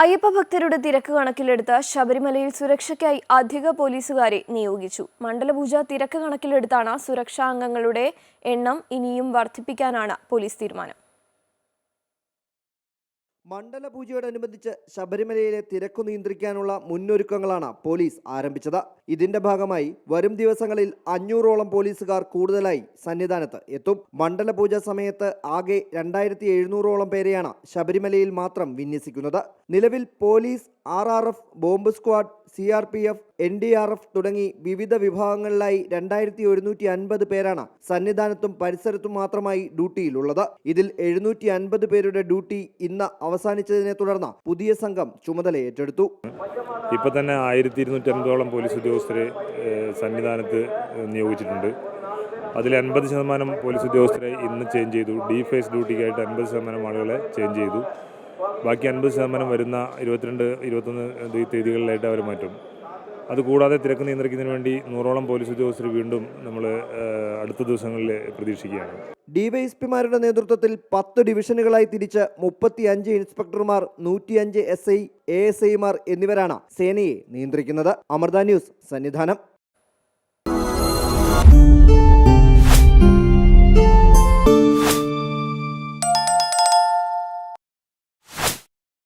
അയ്യപ്പ ഭക്തരുടെ തിരക്ക് കണക്കിലെടുത്ത് ശബരിമലയിൽ സുരക്ഷയ്ക്കായി അധിക പോലീസുകാരെ നിയോഗിച്ചു. മണ്ഡലപൂജ തിരക്ക് കണക്കിലെടുത്താണ് സുരക്ഷാ അംഗങ്ങളുടെ എണ്ണം ഇനിയും വർദ്ധിപ്പിക്കാനാണ് പോലീസ് തീരുമാനം. മണ്ഡലപൂജയോടനുബന്ധിച്ച് ശബരിമലയിലെ തിരക്കു നിയന്ത്രിക്കാനുള്ള മുന്നൊരുക്കങ്ങളാണ് പോലീസ് ആരംഭിച്ചത്. ഇതിന്റെ ഭാഗമായി വരും ദിവസങ്ങളിൽ അഞ്ഞൂറോളം പോലീസുകാർ കൂടുതലായി സന്നിധാനത്ത് എത്തും. മണ്ഡലപൂജ സമയത്ത് ആകെ രണ്ടായിരത്തി എഴുന്നൂറോളം പേരെയാണ് ശബരിമലയിൽ മാത്രം വിന്യസിക്കുന്നത്. നിലവിൽ police R bomb squad C R P F N D R F തുടങ്ങി വിവിധ വിഭാഗങ്ങളിലായി രണ്ടായിരത്തി ഒരുന്നൂറ്റി അൻപത് പേരാണ് സന്നിധാനത്തും പരിസരത്തും മാത്രമായി ഡ്യൂട്ടിയിലുള്ളത്. ഇതിൽ എഴുന്നൂറ്റി അൻപത് പേരുടെ ഡ്യൂട്ടി ഇന്ന് അവസാനിച്ചതിനെ തുടർന്ന് പുതിയ സംഘം ചുമതല ഏറ്റെടുത്തു ഇപ്പൊ തന്നെ ആയിരത്തി ഇരുന്നൂറ്റി അൻപതോളം പോലീസ് ഉദ്യോഗസ്ഥരെ സന്നിധാനത്ത് നിയോഗിച്ചിട്ടുണ്ട്. അതിൽ അൻപത് ശതമാനം പോലീസ് ഉദ്യോഗസ്ഥരെ ഇന്ന് ചേഞ്ച് ചെയ്തു. ഡി ഫേസ് ഡ്യൂട്ടിക്കായിട്ട് അൻപത് ശതമാനം ആളുകളെ ചേഞ്ച് ചെയ്തു. ബാക്കി അൻപത് ശതമാനം വരുന്ന ഇരുപത്തിരണ്ട് ഇരുപത്തൊന്ന് തീയതികളിലായിട്ട് അവർ മാറ്റും. അതുകൂടാതെ തിരക്ക് നിയന്ത്രിക്കുന്നതിന് വേണ്ടി നൂറോളം പോലീസ് ഉദ്യോഗസ്ഥർ വീണ്ടും നമ്മൾ അടുത്ത ദിവസങ്ങളിൽ പ്രതീക്ഷിക്കുകയാണ്. ഡിവൈഎസ്പിമാരുടെ നേതൃത്വത്തിൽ പത്ത് ഡിവിഷനുകളായി തിരിച്ച് മുപ്പത്തിയഞ്ച് ഇൻസ്പെക്ടർമാർ നൂറ്റിയഞ്ച് എസ് ഐ എ എസ് ഐമാർ എന്നിവരാണ് സേനയെ നിയന്ത്രിക്കുന്നത്. അമൃത ന്യൂസ് സന്നിധാനം.